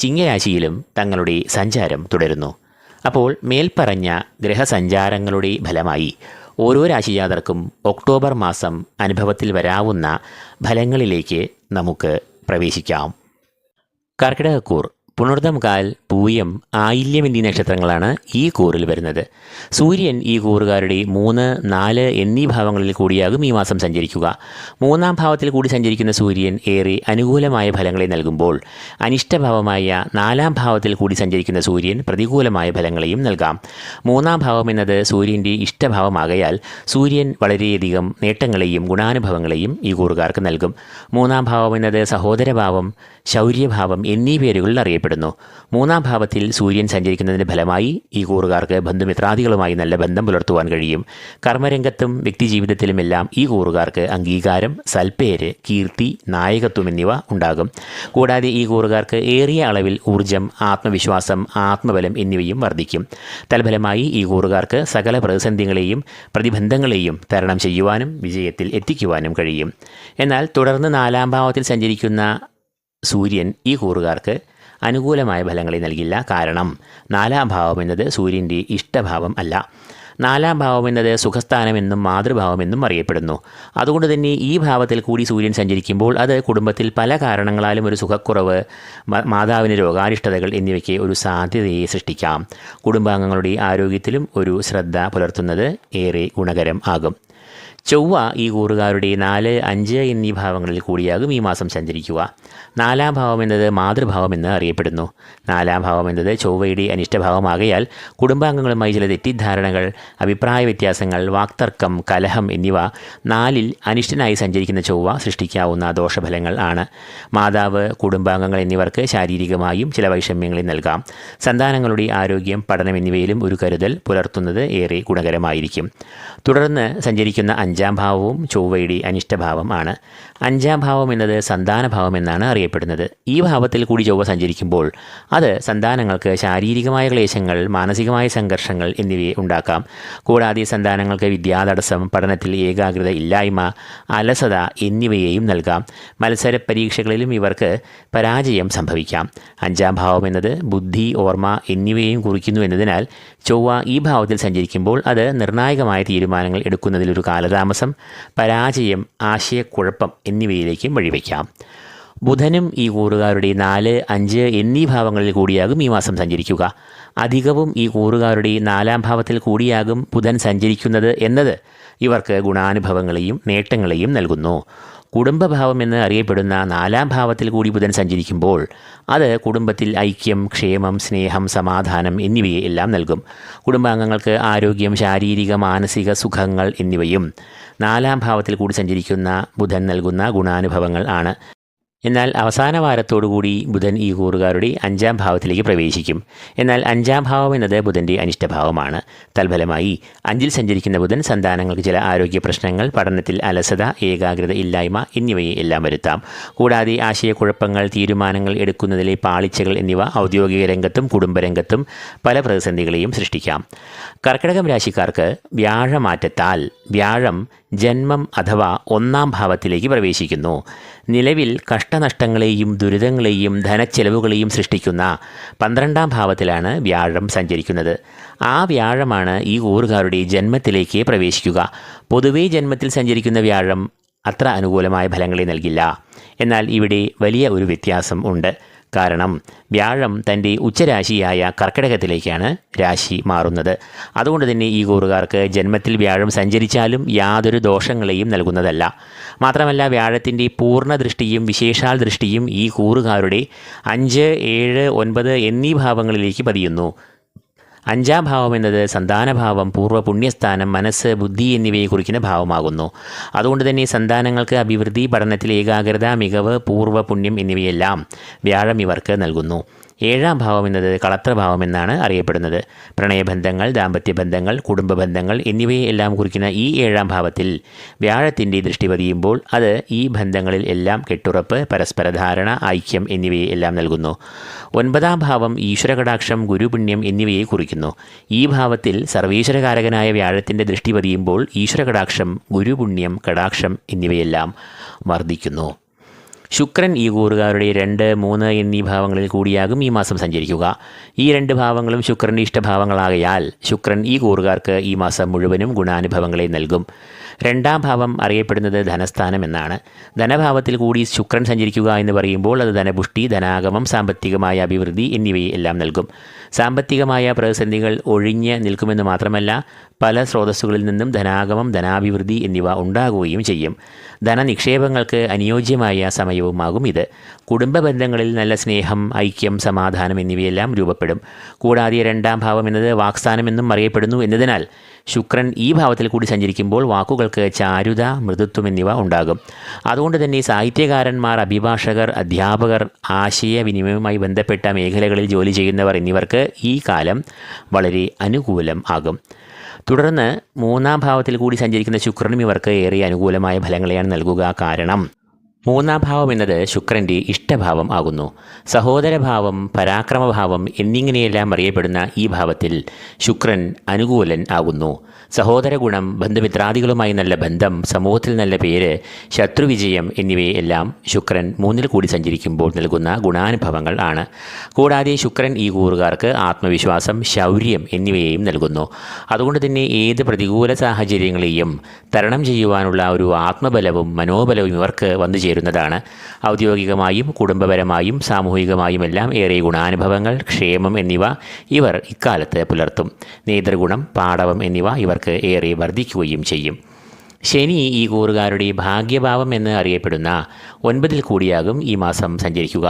ചിങ്ങരാശിയിലും തങ്ങളുടെ സഞ്ചാരം തുടരുന്നു. അപ്പോൾ മേൽപ്പറഞ്ഞ ഗ്രഹസഞ്ചാരങ്ങളുടെ ഫലമായി ഓരോ രാശിജാതർക്കും ഒക്ടോബർ മാസം അനുഭവത്തിൽ വരാവുന്ന ഫലങ്ങളിലേക്ക് നമുക്ക് പ്രവേശിക്കാം. കർക്കിടകക്കൂർ പുണർദം കാൽ പൂയം ആയില്യം എന്നീ നക്ഷത്രങ്ങളാണ് ഈ കൂറിൽ വരുന്നത്. സൂര്യൻ ഈ കൂറുകാരുടെ മൂന്ന് നാല് എന്നീ ഭാവങ്ങളിൽ കൂടിയാകും ഈ മാസം സഞ്ചരിക്കുക. മൂന്നാം ഭാവത്തിൽ കൂടി സഞ്ചരിക്കുന്ന സൂര്യൻ ഏറെ അനുകൂലമായ ഫലങ്ങളെ നൽകുമ്പോൾ അനിഷ്ടഭാവമായ നാലാം ഭാവത്തിൽ കൂടി സഞ്ചരിക്കുന്ന സൂര്യൻ പ്രതികൂലമായ ഫലങ്ങളെയും നൽകാം. മൂന്നാം ഭാവം എന്നത് സൂര്യന്റെ ഇഷ്ടഭാവമാകയാൽ സൂര്യൻ വളരെയധികം നേട്ടങ്ങളെയും ഗുണാനുഭവങ്ങളെയും ഈ കൂറുകാർക്ക് നൽകും. മൂന്നാം ഭാവം എന്നത് സഹോദരഭാവം ശൗര്യഭാവം എന്നീ പേരുകളിൽ അറിയപ്പെടുന്നു. മൂന്നാം ഭാവത്തിൽ സൂര്യൻ സഞ്ചരിക്കുന്നതിന്റെ ഫലമായി ഈ കൂറുകാർക്ക് ബന്ധുമിത്രാദികളുമായി നല്ല ബന്ധം പുലർത്തുവാൻ കഴിയും. കർമ്മരംഗത്തും വ്യക്തിജീവിതത്തിലുമെല്ലാം ഈ കൂറുകാർക്ക് അംഗീകാരം സൽപ്പേര് കീർത്തി നായകത്വം എന്നിവ ഉണ്ടാകും. കൂടാതെ ഈ കൂറുകാർക്ക് ഏറിയ അളവിൽ ഊർജം ആത്മവിശ്വാസം ആത്മബലം എന്നിവയും വർദ്ധിക്കും. തൽഫലമായി ഈ കൂറുകാർക്ക് സകല പ്രതിസന്ധികളെയും പ്രതിബന്ധങ്ങളെയും തരണം ചെയ്യുവാനും വിജയത്തിൽ എത്തിക്കുവാനും കഴിയും. എന്നാൽ തുടർന്ന് നാലാം ഭാവത്തിൽ സഞ്ചരിക്കുന്ന സൂര്യൻ ഈ കൂറുകാർക്ക് അനുകൂലമായ ഫലങ്ങളെ നൽകില്ല. കാരണം നാലാം ഭാവം എന്നത് സൂര്യന്റെ ഇഷ്ടഭാവം അല്ല. നാലാം ഭാവം എന്നത് സുഖസ്ഥാനമെന്നും മാതൃഭാവമെന്നും അറിയപ്പെടുന്നു. അതുകൊണ്ട് തന്നെ ഈ ഭാവത്തിൽ കൂടി സൂര്യൻ സഞ്ചരിക്കുമ്പോൾ അത് കുടുംബത്തിൽ പല കാരണങ്ങളാലും ഒരു സുഖക്കുറവ് മാതാവിന് രോഗാരിഷ്ടതകൾ എന്നിവയ്ക്ക് ഒരു സാധ്യതയെ സൃഷ്ടിക്കാം. കുടുംബാംഗങ്ങളുടെ ആരോഗ്യത്തിലും ഒരു ശ്രദ്ധ പുലർത്തുന്നത് ഏറെ ഗുണകരം ആകും. ചൊവ്വ ഈ കൂറുകാരുടെ നാല് അഞ്ച് എന്നീ ഭാവങ്ങളിൽ കൂടിയാകും ഈ മാസം സഞ്ചരിക്കുക. നാലാം ഭാവം എന്നത് മാതൃഭാവം എന്ന് അറിയപ്പെടുന്നു. നാലാം ഭാവം എന്നത് ചൊവ്വയുടെ അനിഷ്ടഭാവമാകയാൽ കുടുംബാംഗങ്ങളുമായി ചില തെറ്റിദ്ധാരണകൾ അഭിപ്രായ വ്യത്യാസങ്ങൾ വാക്തർക്കം കലഹം എന്നിവ നാലിൽ അനിഷ്ടനായി സഞ്ചരിക്കുന്ന ചൊവ്വ സൃഷ്ടിക്കാവുന്ന ദോഷഫലങ്ങൾ ആണ്. മാതാവ് കുടുംബാംഗങ്ങൾ എന്നിവർക്ക് ശാരീരികമായും ചില വൈഷമ്യങ്ങളിൽ നൽകാം. സന്താനങ്ങളുടെ ആരോഗ്യം പഠനം എന്നിവയിലും ഒരു കരുതൽ പുലർത്തുന്നത് ഏറെ ഗുണകരമായിരിക്കും. തുടർന്ന് സഞ്ചരിക്കുന്ന അഞ്ചാം ഭാവവും ചൊവ്വയുടെ അനിഷ്ടഭാവം ആണ്. അഞ്ചാം ഭാവം എന്നത് സന്താനഭാവം എന്നാണ് അറിയപ്പെടുന്നത്. ഈ ഭാവത്തിൽ കൂടി ചൊവ്വ സഞ്ചരിക്കുമ്പോൾ അത് സന്താനങ്ങൾക്ക് ശാരീരികമായ ക്ലേശങ്ങൾ മാനസികമായ സംഘർഷങ്ങൾ എന്നിവയെ ഉണ്ടാക്കാം. കൂടാതെ സന്താനങ്ങൾക്ക് വിദ്യാതടസ്സം പഠനത്തിൽ ഏകാഗ്രത ഇല്ലായ്മ അലസത എന്നിവയെയും നൽകാം. മത്സര പരീക്ഷകളിലും ഇവർക്ക് പരാജയം സംഭവിക്കാം. അഞ്ചാം ഭാവം എന്നത് ബുദ്ധി ഓർമ്മ എന്നിവയെയും കുറിക്കുന്നു എന്നതിനാൽ ചൊവ്വ ഈ ഭാവത്തിൽ സഞ്ചരിക്കുമ്പോൾ അത് നിർണായകമായ തീരുമാനങ്ങൾ എടുക്കുന്നതിലൊരു കാലതാമസം പരാജയം ആശയക്കുഴപ്പം എന്നിവയിലേക്കും വഴിവെക്കാം. ബുധനും ഈ കൂറുകാരുടെ നാല് അഞ്ച് എന്നീ ഭാവങ്ങളിൽ കൂടിയാകും ഈ മാസം സഞ്ചരിക്കുക. അധികവും ഈ കൂറുകാരുടെ നാലാം ഭാവത്തിൽ കൂടിയാകും ബുധൻ സഞ്ചരിക്കുന്നത് എന്നത് ഇവർക്ക് ഗുണാനുഭവങ്ങളെയും നേട്ടങ്ങളെയും നൽകുന്നു. കുടുംബഭാവം എന്ന് അറിയപ്പെടുന്ന നാലാം ഭാവത്തിൽ കൂടി ബുധൻ സഞ്ചരിക്കുമ്പോൾ അത് കുടുംബത്തിൽ ഐക്യം ക്ഷേമം സ്നേഹം സമാധാനം എന്നിവയെ എല്ലാം നൽകും. കുടുംബാംഗങ്ങൾക്ക് ആരോഗ്യം ശാരീരിക മാനസിക സുഖങ്ങൾ എന്നിവയും നാലാം ഭാവത്തിൽ കൂടി സഞ്ചരിക്കുന്ന ബുധൻ നൽകുന്ന ഗുണാനുഭവങ്ങൾ ആണ്. എന്നാൽ അവസാന വാരത്തോടുകൂടി ബുധൻ ഈ കൂറുകാരുടെ അഞ്ചാം ഭാവത്തിലേക്ക് പ്രവേശിക്കും. എന്നാൽ അഞ്ചാം ഭാവം എന്നത് ബുധന്റെ അനിഷ്ടഭാവമാണ്. തൽഫലമായി അഞ്ചിൽ സഞ്ചരിക്കുന്ന ബുധൻ സന്താനങ്ങൾക്ക് ചില ആരോഗ്യ പ്രശ്നങ്ങൾ പഠനത്തിൽ അലസത ഏകാഗ്രത ഇല്ലായ്മ എന്നിവയെ എല്ലാം വരുത്താം. കൂടാതെ ആശയക്കുഴപ്പങ്ങൾ തീരുമാനങ്ങൾ എടുക്കുന്നതിലെ പാളിച്ചകൾ എന്നിവ ഔദ്യോഗിക രംഗത്തും കുടുംബരംഗത്തും പല പ്രതിസന്ധികളെയും സൃഷ്ടിക്കാം. കർക്കിടകം രാശിക്കാർക്ക് വ്യാഴമാറ്റത്താൽ വ്യാഴം ജന്മം അഥവാ ഒന്നാം ഭാവത്തിലേക്ക് പ്രവേശിക്കുന്നു. നിലവിൽ കഷ്ടനഷ്ടങ്ങളെയും ദുരിതങ്ങളെയും ധനച്ചെലവുകളെയും സൃഷ്ടിക്കുന്ന പന്ത്രണ്ടാം ഭാവത്തിലാണ് വ്യാഴം സഞ്ചരിക്കുന്നത്. ആ വ്യാഴമാണ് ഈ ഊറുകാരുടെ ജന്മത്തിലേക്ക് പ്രവേശിക്കുക. പൊതുവേ ജന്മത്തിൽ സഞ്ചരിക്കുന്ന വ്യാഴം അത്ര അനുകൂലമായ ഫലങ്ങളെ നൽകില്ല. എന്നാൽ ഇവിടെ വലിയ ഒരു വ്യത്യാസം ഉണ്ട്. കാരണം വ്യാഴം തന്റെ ഉച്ചരാശിയായ കർക്കിടകത്തിലേക്കാണ് രാശി മാറുന്നത്. അതുകൊണ്ട് തന്നെ ഈ കൂറുകാർക്ക് ജന്മത്തിൽ വ്യാഴം സഞ്ചരിച്ചാലും യാതൊരു ദോഷങ്ങളെയും നൽകുന്നതല്ല. മാത്രമല്ല വ്യാഴത്തിന്റെ പൂർണ ദൃഷ്ടിയും വിശേഷാൽ ദൃഷ്ടിയും ഈ കൂറുകാരുടെ അഞ്ച് ഏഴ് ഒൻപത് എന്നീ ഭാവങ്ങളിലേക്ക് പതിയുന്നു. അഞ്ചാം ഭാവം എന്നത് സന്താനഭാവം പൂർവ പുണ്യസ്ഥാനം മനസ്സ് ബുദ്ധി എന്നിവയെ കുറിക്കുന്ന ഭാവമാകുന്നു. അതുകൊണ്ട് തന്നെ സന്താനങ്ങൾക്ക് അഭിവൃദ്ധി പഠനത്തിൽ ഏകാഗ്രത മികവ് പൂർവ പുണ്യം എന്നിവയെല്ലാം വ്യാഴം ഇവർക്ക് നൽകുന്നു. ഏഴാം ഭാവം എന്നത് കളത്രഭാവം എന്നാണ് അറിയപ്പെടുന്നത്. പ്രണയബന്ധങ്ങൾ ദാമ്പത്യ ബന്ധങ്ങൾ കുടുംബ ബന്ധങ്ങൾ എന്നിവയെ എല്ലാം കുറിക്കുന്ന ഈ ഏഴാം ഭാവത്തിൽ വ്യാഴത്തിന്റെ ദൃഷ്ടി പതിയുമ്പോൾ അത് ഈ ബന്ധങ്ങളിൽ എല്ലാം കെട്ടുറപ്പ് പരസ്പര ധാരണ ഐക്യം എന്നിവയെ എല്ലാം നൽകുന്നു. ഒൻപതാം ഭാവം ഈശ്വരകടാക്ഷം ഗുരുപുണ്യം എന്നിവയെ കുറിക്കുന്നു. ഈ ഭാവത്തിൽ സർവീശ്വരകാരകനായ വ്യാഴത്തിന്റെ ദൃഷ്ടി പതിയുമ്പോൾ ഈശ്വരകടാക്ഷം ഗുരുപുണ്യം കടാക്ഷം എന്നിവയെല്ലാം വർദ്ധിക്കുന്നു. ശുക്രൻ ഈ കൂറുകാരുടെ രണ്ട് മൂന്ന് എന്നീ ഭാവങ്ങളിൽ കൂടിയാകും ഈ മാസം സഞ്ചരിക്കുക. ഈ രണ്ട് ഭാവങ്ങളും ശുക്രന്റെ ഇഷ്ടഭാവങ്ങളാകയാൽ ശുക്രൻ ഈ കൂറുകാർക്ക് ഈ മാസം മുഴുവനും ഗുണാനുഭവങ്ങളെ നൽകും. രണ്ടാം ഭാവം അറിയപ്പെടുന്നത് ധനസ്ഥാനം എന്നാണ്. ധനഭാവത്തിൽ കൂടി ശുക്രൻ സഞ്ചരിക്കുക എന്ന് പറയുമ്പോൾ അത് ധനപുഷ്ടി ധനാഗമം സാമ്പത്തികമായ അഭിവൃദ്ധി എന്നിവയെ എല്ലാം നൽകും. സാമ്പത്തികമായ പ്രതിസന്ധികൾ ഒഴിഞ്ഞ് നിൽക്കുമെന്ന് മാത്രമല്ല പല സ്രോതസ്സുകളിൽ നിന്നും ധനാഗമം ധനാഭിവൃദ്ധി എന്നിവ ഉണ്ടാകുകയും ചെയ്യും. ധനനിക്ഷേപങ്ങൾക്ക് അനുയോജ്യമായ സമയവുമാകും ഇത്. കുടുംബ ബന്ധങ്ങളിൽ നല്ല സ്നേഹം ഐക്യം സമാധാനം എന്നിവയെല്ലാം രൂപപ്പെടും. കൂടാതെ രണ്ടാം ഭാവം എന്നത് വാക്സ്ഥാനമെന്നും അറിയപ്പെടുന്നു എന്നതിനാൽ ശുക്രൻ ഈ ഭാവത്തിൽ കൂടി സഞ്ചരിക്കുമ്പോൾ വാക്കുകൾക്ക് ചാരുത മൃദുത്വം എന്നിവ ഉണ്ടാകും. അതുകൊണ്ട് തന്നെ സാഹിത്യകാരന്മാർ അഭിഭാഷകർ അധ്യാപകർ ആശയവിനിമയവുമായി ബന്ധപ്പെട്ട മേഖലകളിൽ ജോലി ചെയ്യുന്നവർ എന്നിവർക്ക് ഈ കാലം വളരെ അനുകൂലം ആകും. തുടർന്ന് മൂന്നാം ഭാവത്തിൽ കൂടി സഞ്ചരിക്കുന്ന ശുക്രനും ഇവർക്ക് ഏറെ അനുകൂലമായ ഫലങ്ങളെയാണ് നൽകുക കാരണം. മൂന്നാം ഭാവം എന്നത് ശുക്രന്റെ ഇഷ്ടഭാവം ആകുന്നു. സഹോദരഭാവം പരാക്രമഭാവം എന്നിങ്ങനെയെല്ലാം അറിയപ്പെടുന്ന ഈ ഭാവത്തിൽ ശുക്രൻ അനുകൂലൻ ആകുന്നു. സഹോദര ഗുണം ബന്ധുമിത്രാദികളുമായി നല്ല ബന്ധം സമൂഹത്തിൽ നല്ല പേര് ശത്രുവിജയം എന്നിവയെല്ലാം ശുക്രൻ മൂന്നിൽ കൂടി സഞ്ചരിക്കുമ്പോൾ നൽകുന്ന ഗുണാനുഭവങ്ങൾ ആണ്. കൂടാതെ ശുക്രൻ ഈ കൂറുകാർക്ക് ആത്മവിശ്വാസം ശൗര്യം എന്നിവയെയും നൽകുന്നു. അതുകൊണ്ട് തന്നെ ഏത് പ്രതികൂല സാഹചര്യങ്ങളെയും തരണം ചെയ്യുവാനുള്ള ഒരു ആത്മബലവും മനോബലവും ഇവർക്ക് വന്നു ചേരുന്നതാണ് ഔദ്യോഗികമായും കുടുംബപരമായും സാമൂഹികമായുമെല്ലാം ഏറെ ഗുണാനുഭവങ്ങൾ ക്ഷേമം എന്നിവ ഇവർ ഇക്കാലത്ത് പുലർത്തും. നേതൃഗുണം പാടവം എന്നിവ ഇവർക്ക് ഏറെ വർദ്ധിക്കുകയും ചെയ്യും. ശനി ഈ കൂറുകാരുടെ ഭാഗ്യഭാവം എന്ന് അറിയപ്പെടുന്ന ഒൻപതിൽ കൂടിയാകും ഈ മാസം സഞ്ചരിക്കുക.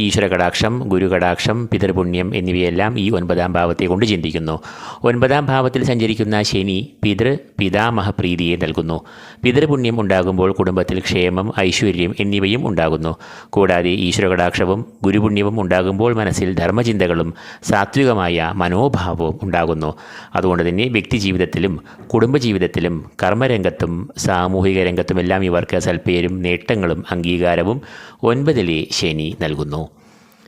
ഈശ്വരകടാക്ഷം ഗുരുകടാക്ഷം പിതൃപുണ്യം എന്നിവയെല്ലാം ഈ ഒൻപതാം ഭാവത്തെ കൊണ്ട് ചിന്തിക്കുന്നു. ഒൻപതാം ഭാവത്തിൽ സഞ്ചരിക്കുന്ന ശനി പിതൃ പിതാമഹപ്രീതിയെ നൽകുന്നു. പിതൃപുണ്യം ഉണ്ടാകുമ്പോൾ കുടുംബത്തിൽ ക്ഷേമം ഐശ്വര്യം എന്നിവയും ഉണ്ടാകുന്നു. കൂടാതെ ഈശ്വരകടാക്ഷവും ഗുരുപുണ്യവും ഉണ്ടാകുമ്പോൾ മനസ്സിൽ ധർമ്മചിന്തകളും സാത്വികമായ മനോഭാവവും ഉണ്ടാകുന്നു. അതുകൊണ്ട് തന്നെ വ്യക്തിജീവിതത്തിലും കുടുംബജീവിതത്തിലും കർമ്മരംഗത്തും സാമൂഹിക രംഗത്തുമെല്ലാം ഇവർക്ക് സൽപ്പേരും നേട്ടങ്ങളും അംഗീകാരവും ഒൻപതിലെ ശനി നൽകുന്നു.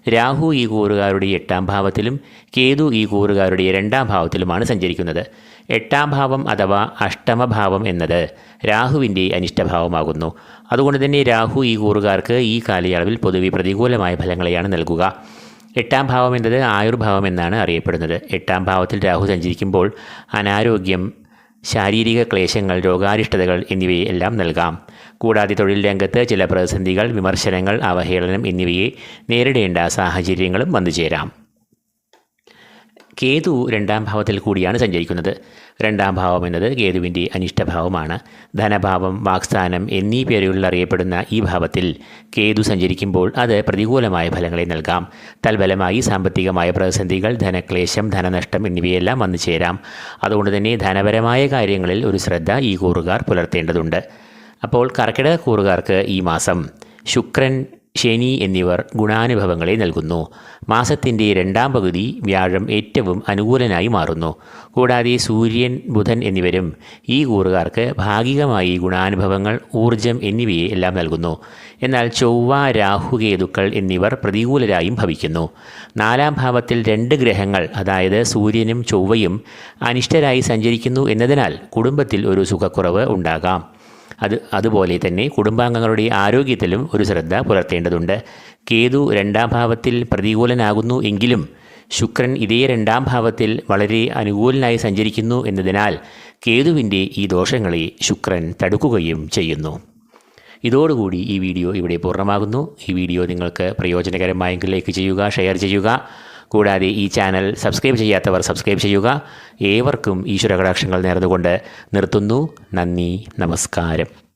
രാഹു ഈ കൂറുകാരുടെ എട്ടാം ഭാവത്തിലും കേതു ഈ കൂറുകാരുടെ രണ്ടാം ഭാവത്തിലുമാണ് സഞ്ചരിക്കുന്നത്. എട്ടാം ഭാവം അഥവാ അഷ്ടമഭാവം എന്നത് രാഹുവിന്റെ അനിഷ്ടഭാവമാകുന്നു. അതുകൊണ്ട് തന്നെ രാഹു ഈ കൂറുകാർക്ക് ഈ കാലയളവിൽ പൊതുവെ പ്രതികൂലമായ ഫലങ്ങളെയാണ് നൽകുക. എട്ടാം ഭാവം എന്നത് ആയുർഭാവം എന്നാണ് അറിയപ്പെടുന്നത്. എട്ടാം ഭാവത്തിൽ രാഹു സഞ്ചരിക്കുമ്പോൾ അനാരോഗ്യം ശാരീരിക ക്ലേശങ്ങൾ രോഗാരിഷ്ടതകൾ എന്നിവയെല്ലാം നൽകാം. കൂടാതെ തൊഴിൽ രംഗത്ത് ചില പ്രതിസന്ധികൾ വിമർശനങ്ങൾ അവഹേളനം എന്നിവയെ നേരിടേണ്ട സാഹചര്യങ്ങളും വന്നുചേരാം കേതു രണ്ടാം ഭാവത്തിൽ കൂടിയാണ് സഞ്ചരിക്കുന്നത്. രണ്ടാം ഭാവം എന്നത് കേതുവിന്റെ അനിഷ്ടഭാവമാണ്. ധനഭാവം വാക്സ്ഥാനം എന്നീ പേരുകളിൽ അറിയപ്പെടുന്ന ഈ ഭാവത്തിൽ കേതു സഞ്ചരിക്കുമ്പോൾ അത് പ്രതികൂലമായ ഫലങ്ങളെ നൽകാം. തൽഫലമായി സാമ്പത്തികമായ പ്രതിസന്ധികൾ ധനക്ലേശം ധനനഷ്ടം എന്നിവയെല്ലാം വന്നു ചേരാം. അതുകൊണ്ട് തന്നെ ധനപരമായ കാര്യങ്ങളിൽ ഒരു ശ്രദ്ധ ഈ കൂറുകാർ പുലർത്തേണ്ടതുണ്ട്. അപ്പോൾ കർക്കിടക കൂറുകാർക്ക് ഈ മാസം ശുക്രൻ ശനി എന്നിവർ ഗുണാനുഭവങ്ങളെ നൽകുന്നു. മാസത്തിന്റെ രണ്ടാം പകുതി വ്യാഴം ഏറ്റവും അനുകൂലനായി മാറുന്നു. കൂടാതെ സൂര്യൻ ബുധൻ എന്നിവരും ഈ കൂറുകാർക്ക് ഭാഗികമായി ഗുണാനുഭവങ്ങൾ ഊർജം എന്നിവയെ എല്ലാം നൽകുന്നു. എന്നാൽ ചൊവ്വ രാഹുകേതുക്കൾ എന്നിവർ പ്രതികൂലരായും ഭവിക്കുന്നു. നാലാം ഭാവത്തിൽ രണ്ട് ഗ്രഹങ്ങൾ അതായത് സൂര്യനും ചൊവ്വയും അനിഷ്ടരായി സഞ്ചരിക്കുന്നു എന്നതിനാൽ കുടുംബത്തിൽ ഒരു സുഖക്കുറവ് ഉണ്ടാകാം. അത് അതുപോലെ തന്നെ കുടുംബാംഗങ്ങളുടെ ആരോഗ്യത്തിലും ഒരു ശ്രദ്ധ പുലർത്തേണ്ടതുണ്ട്. കേതു രണ്ടാം ഭാവത്തിൽ പ്രതികൂലനാകുന്നു എങ്കിലും ശുക്രൻ ഇതേ രണ്ടാം ഭാവത്തിൽ വളരെ അനുകൂലനായി സഞ്ചരിക്കുന്നു എന്നതിനാൽ കേതുവിന്റെ ഈ ദോഷങ്ങളെ ശുക്രൻ തടുക്കുകയും ചെയ്യുന്നു. ഇതോടുകൂടി ഈ വീഡിയോ ഇവിടെ പൂർണമാകുന്നു. ഈ വീഡിയോ നിങ്ങൾക്ക് പ്രയോജനകരമായെങ്കിൽ ലൈക്ക് ചെയ്യുക ഷെയർ ചെയ്യുക. കൂടാതെ ഈ ചാനൽ സബ്സ്ക്രൈബ് ചെയ്യാത്തവർ സബ്സ്ക്രൈബ് ചെയ്യുക. ഏവർക്കും ഈശ്വര കടാക്ഷങ്ങൾ നേർന്നുകൊണ്ട് നിർത്തുന്നു. നന്ദി നമസ്കാരം.